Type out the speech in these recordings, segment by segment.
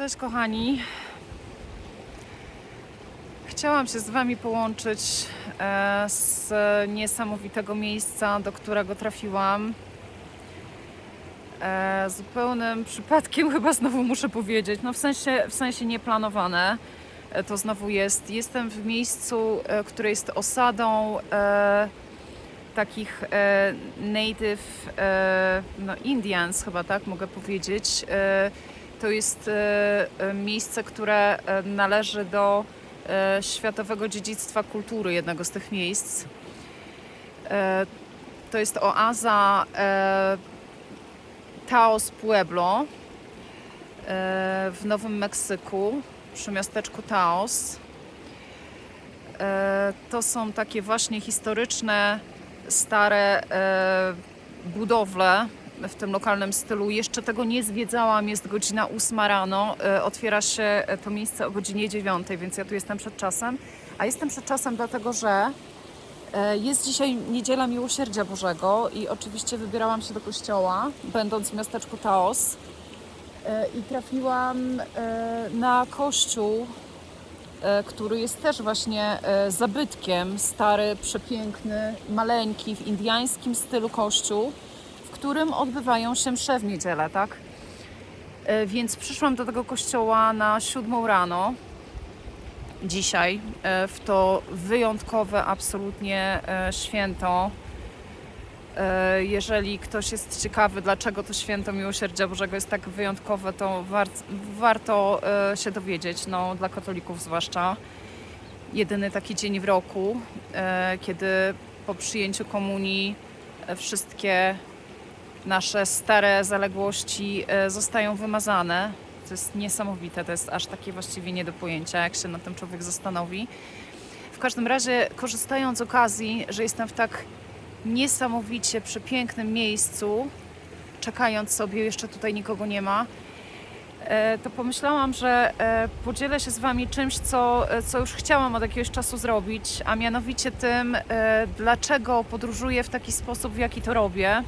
Cześć kochani. Chciałam się z Wami połączyć e, z niesamowitego miejsca, do którego trafiłam. E, zupełnym przypadkiem chyba znowu muszę powiedzieć, no w sensie, w sensie nieplanowane e, to znowu jest. Jestem w miejscu, które jest osadą takich native no Indians chyba tak mogę powiedzieć. To jest e, e, miejsce, które e, należy do Światowego Dziedzictwa Kultury, jednego z tych miejsc. To jest oaza Taos Pueblo w Nowym Meksyku, przy miasteczku Taos. To są takie właśnie historyczne, stare budowle w tym lokalnym stylu. Jeszcze tego nie zwiedzałam, jest godzina 8 rano, e, otwiera się e, to miejsce o godzinie 9, więc ja tu jestem przed czasem. A jestem przed czasem dlatego, że e, jest dzisiaj niedziela Miłosierdzia Bożego i oczywiście wybierałam się do kościoła, będąc w miasteczku Taos. I trafiłam na kościół, który jest też właśnie zabytkiem. Stary, przepiękny, maleńki, w indiańskim stylu kościół, którym odbywają się msze w niedzielę, tak? E, Więc przyszłam do tego kościoła na siódmą rano dzisiaj, e, w to wyjątkowe absolutnie e, święto. Jeżeli ktoś jest ciekawy, dlaczego to święto Miłosierdzia Bożego jest tak wyjątkowe, to war, warto się dowiedzieć, no, dla katolików zwłaszcza. Jedyny taki dzień w roku, kiedy po przyjęciu komunii wszystkie nasze stare zaległości e, zostają wymazane. To jest niesamowite, to jest aż takie właściwie nie do pojęcia, jak się nad tym człowiek zastanowi. W każdym razie, korzystając z okazji, że jestem w tak niesamowicie przepięknym miejscu, czekając sobie, jeszcze tutaj nikogo nie ma, e, to pomyślałam, że e, podzielę się z Wami czymś, co, co już chciałam od jakiegoś czasu zrobić, a mianowicie tym, dlaczego podróżuję w taki sposób, w jaki to robię.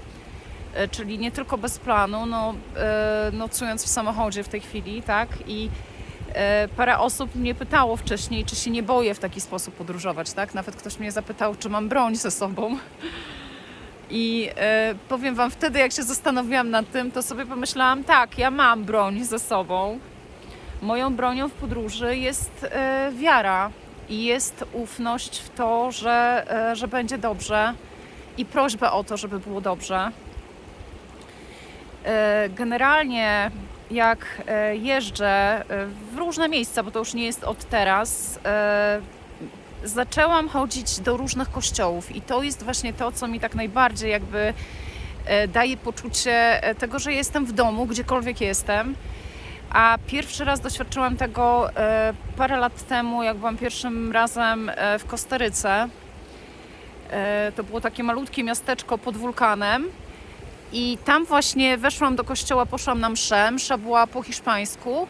E, Czyli nie tylko bez planu, no, e, nocując w samochodzie w tej chwili, tak? I e, parę osób mnie pytało wcześniej, czy się nie boję w taki sposób podróżować, tak? Nawet ktoś mnie zapytał, czy mam broń ze sobą. I powiem Wam, wtedy jak się zastanowiłam nad tym, to sobie pomyślałam, tak, ja mam broń ze sobą. Moją bronią w podróży jest wiara i jest ufność w to, że, że będzie dobrze i prośba o to, żeby było dobrze. E, Generalnie jak e, jeżdżę e, w różne miejsca, bo to już nie jest od teraz, zaczęłam chodzić do różnych kościołów i to jest właśnie to, co mi tak najbardziej jakby daje poczucie tego, że jestem w domu, gdziekolwiek jestem. A pierwszy raz doświadczyłam tego parę lat temu, jak byłam pierwszym razem w Kostaryce. To było takie malutkie miasteczko pod wulkanem. I tam właśnie weszłam do kościoła, poszłam na mszę. Msza była po hiszpańsku.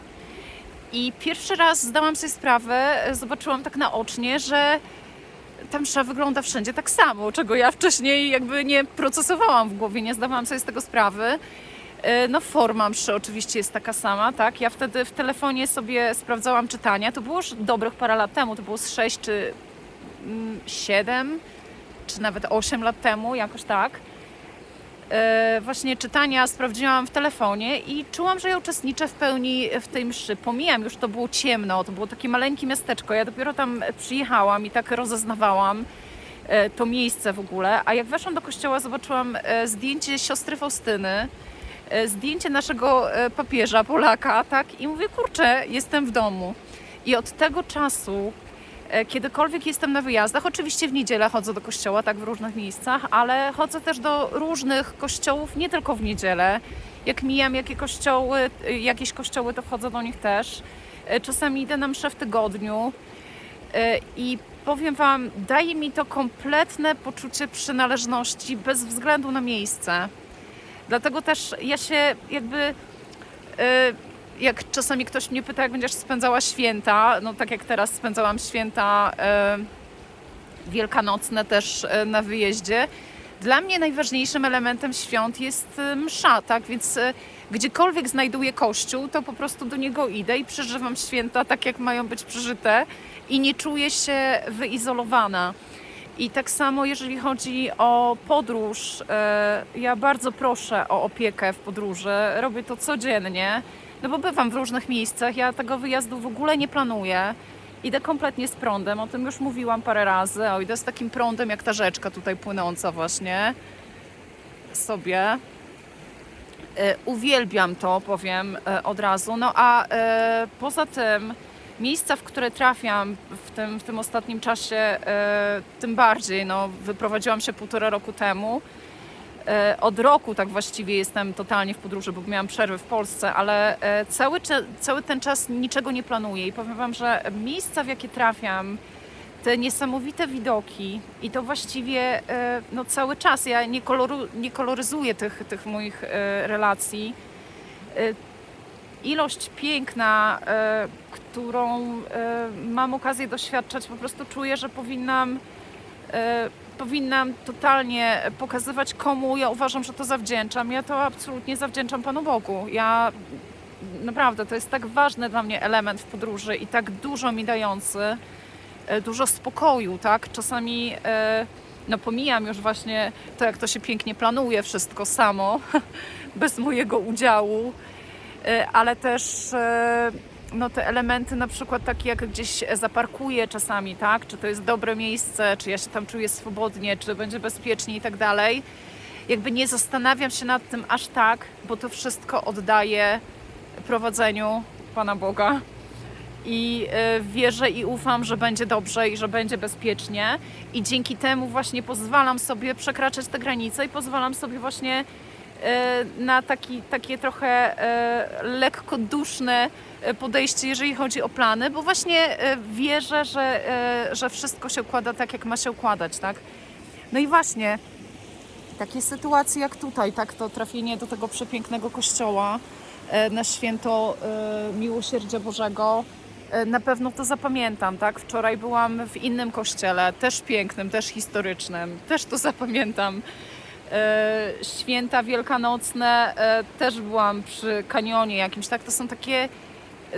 I pierwszy raz zdałam sobie sprawę, zobaczyłam tak naocznie, że ta msza wygląda wszędzie tak samo, czego ja wcześniej jakby nie procesowałam w głowie, nie zdawałam sobie z tego sprawy. E, No forma mszy oczywiście jest taka sama, tak? Ja wtedy w telefonie sobie sprawdzałam czytania, to było już dobrych parę lat temu, to było z 6 czy 7 czy nawet 8 lat temu, jakoś tak. E, Właśnie czytania sprawdziłam w telefonie i czułam, że ja uczestniczę w pełni w tej mszy. Pomijam, już to było ciemno, to było takie maleńkie miasteczko. Ja dopiero tam przyjechałam i tak rozeznawałam e, to miejsce w ogóle. A jak weszłam do kościoła, zobaczyłam e, zdjęcie siostry Faustyny, zdjęcie naszego papieża, Polaka, tak? I mówię, kurczę, jestem w domu. I od tego czasu Kiedykolwiek jestem na wyjazdach, oczywiście w niedzielę chodzę do kościoła, tak w różnych miejscach, ale chodzę też do różnych kościołów, nie tylko w niedzielę. Jak mijam jakie kościoły, y, jakieś kościoły, to wchodzę do nich też. E, Czasami idę na mszę w tygodniu E, i powiem Wam, daje mi to kompletne poczucie przynależności bez względu na miejsce. Dlatego też ja się jakby e, jak czasami ktoś mnie pyta, jak będziesz spędzała święta, no tak jak teraz spędzałam święta e, wielkanocne też e, na wyjeździe, Dla mnie najważniejszym elementem świąt jest y, msza, tak? Więc gdziekolwiek znajduję kościół, to po prostu do niego idę i przeżywam święta tak, jak mają być przeżyte i nie czuję się wyizolowana. I tak samo, jeżeli chodzi o podróż, e, ja bardzo proszę o opiekę w podróży. Robię to codziennie, no bo bywam w różnych miejscach. Ja tego wyjazdu w ogóle nie planuję. Idę kompletnie z prądem, o tym już mówiłam parę razy. O, idę z takim prądem, jak ta rzeczka tutaj płynąca właśnie sobie. E, Uwielbiam to, powiem e, od razu. No a e, poza tym miejsca, w które trafiam w tym, w tym ostatnim czasie, tym bardziej. No, wyprowadziłam się półtora roku temu. E, od roku tak właściwie jestem totalnie w podróży, bo miałam przerwę w Polsce, ale e, cały, cały ten czas niczego nie planuję i powiem Wam, że miejsca, w jakie trafiam, te niesamowite widoki i to właściwie e, no, cały czas, ja nie, koloru, nie koloryzuję tych, tych moich relacji. Ilość piękna, którą mam okazję doświadczać, po prostu czuję, że powinnam, powinnam totalnie pokazywać komu ja uważam, że to zawdzięczam. Ja to absolutnie zawdzięczam Panu Bogu. Ja naprawdę to jest tak ważny dla mnie element w podróży i tak dużo mi dający, e, dużo spokoju, tak? Czasami e, no pomijam już właśnie to, jak to się pięknie planuje wszystko samo, bez mojego udziału, e, ale też no te elementy na przykład takie jak gdzieś zaparkuję czasami, tak? Czy to jest dobre miejsce, czy ja się tam czuję swobodnie, czy będzie bezpiecznie i tak dalej. Jakby nie zastanawiam się nad tym aż tak, bo to wszystko oddaję prowadzeniu Pana Boga. I e, wierzę i ufam, że będzie dobrze i że będzie bezpiecznie. I dzięki temu właśnie pozwalam sobie przekraczać te granice i pozwalam sobie właśnie na taki, takie trochę e, lekko duszne e, podejście, jeżeli chodzi o plany, bo właśnie e, wierzę, że, e, że wszystko się układa tak, jak ma się układać, tak? No i właśnie takie sytuacje jak tutaj, tak, to trafienie do tego przepięknego kościoła e, na święto e, Miłosierdzia Bożego. E, Na pewno to zapamiętam, tak? Wczoraj byłam w innym kościele, też pięknym, też historycznym, też to zapamiętam. E, Święta wielkanocne, e, też byłam przy kanionie jakimś, tak? To są takie,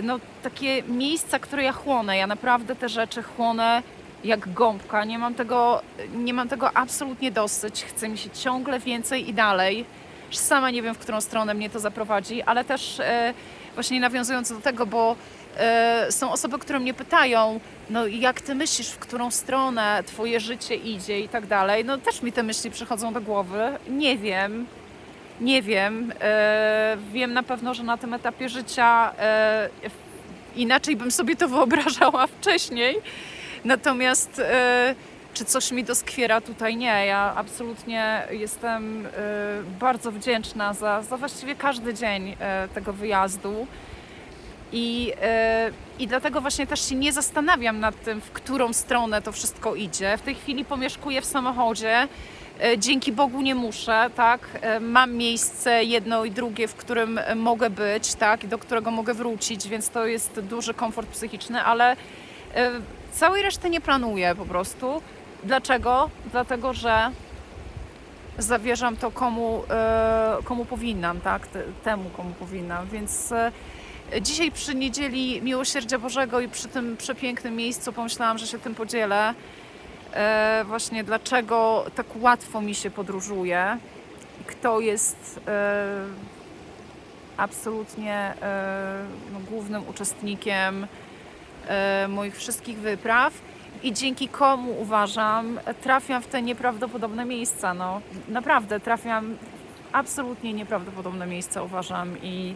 no, takie miejsca, które ja chłonę. Ja naprawdę te rzeczy chłonę jak gąbka. Nie mam tego, nie mam tego absolutnie dosyć. Chce mi się ciągle więcej i dalej. Sama nie wiem, w którą stronę mnie to zaprowadzi, ale też e, właśnie nawiązując do tego, bo e, są osoby, które mnie pytają, no jak ty myślisz, w którą stronę twoje życie idzie i tak dalej. No też mi te myśli przychodzą do głowy. Nie wiem. Nie wiem. E, wiem na pewno, że na tym etapie życia e, inaczej bym sobie to wyobrażała wcześniej. Natomiast czy coś mi doskwiera tutaj? Nie. Ja absolutnie jestem bardzo wdzięczna za, za właściwie każdy dzień tego wyjazdu. I, e, I dlatego właśnie też się nie zastanawiam nad tym, w którą stronę to wszystko idzie. W tej chwili pomieszkuję w samochodzie. E, Dzięki Bogu nie muszę, tak? E, Mam miejsce jedno i drugie, w którym mogę być, tak? Do którego mogę wrócić, więc to jest duży komfort psychiczny, ale całej reszty nie planuję po prostu. Dlaczego? Dlatego, że zawierzam to komu, komu powinnam, tak? Te- Temu, komu powinnam. Więc dzisiaj przy niedzieli Miłosierdzia Bożego i przy tym przepięknym miejscu pomyślałam, że się tym podzielę. E, właśnie dlaczego tak łatwo mi się podróżuje. Kto jest e, absolutnie e, no, głównym uczestnikiem e, moich wszystkich wypraw i dzięki komu uważam, trafiam w te nieprawdopodobne miejsca. No, naprawdę trafiam absolutnie nieprawdopodobne miejsca, uważam. I,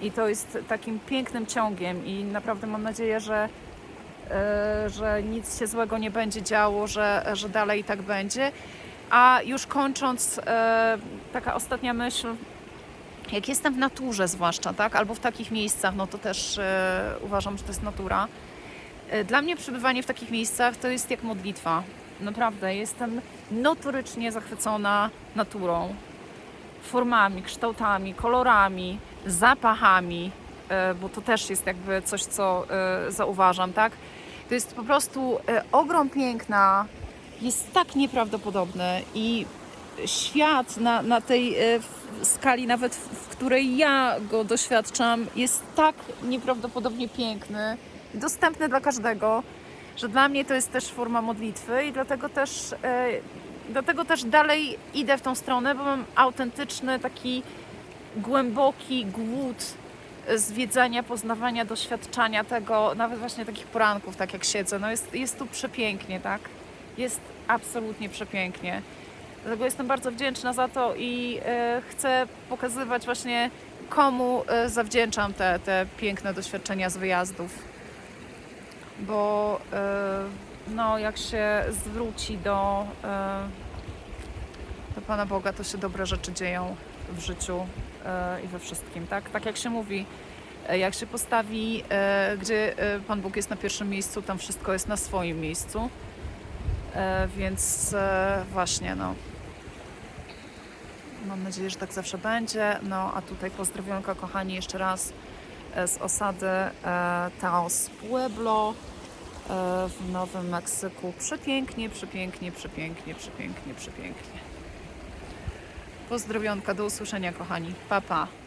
I to jest takim pięknym ciągiem, i naprawdę mam nadzieję, że, e, że nic się złego nie będzie działo, że, że dalej tak będzie. A już kończąc, e, taka ostatnia myśl. Jak jestem w naturze, zwłaszcza, tak, albo w takich miejscach, no to też e, uważam, że to jest natura. Dla mnie przebywanie w takich miejscach to jest jak modlitwa. Naprawdę, jestem notorycznie zachwycona naturą, formami, kształtami, kolorami, zapachami, e, bo to też jest jakby coś, co e, zauważam, tak? To jest po prostu e, ogrom piękna, jest tak nieprawdopodobny i świat na, na tej skali, nawet w, której ja go doświadczam, jest tak nieprawdopodobnie piękny dostępny dla każdego, że dla mnie to jest też forma modlitwy i dlatego też, dlatego też dalej idę w tą stronę, bo mam autentyczny, taki głęboki głód zwiedzania, poznawania, doświadczania tego, nawet właśnie takich poranków, tak jak siedzę. No jest, jest tu przepięknie, tak? Jest absolutnie przepięknie. Dlatego jestem bardzo wdzięczna za to i e, chcę pokazywać właśnie komu e, zawdzięczam te, te piękne doświadczenia z wyjazdów. Bo e, no, jak się zwróci do, e, do Pana Boga, to się dobre rzeczy dzieją w życiu e, i we wszystkim, tak? Tak jak się mówi, e, jak się postawi, gdzie Pan Bóg jest na pierwszym miejscu, tam wszystko jest na swoim miejscu. Więc właśnie, no. Mam nadzieję, że tak zawsze będzie. No a tutaj pozdrowionka, kochani, jeszcze raz z osady Taos Pueblo w Nowym Meksyku. Przepięknie, przepięknie, przepięknie, przepięknie, przepięknie. Pozdrowionka, do usłyszenia, kochani. Pa, pa.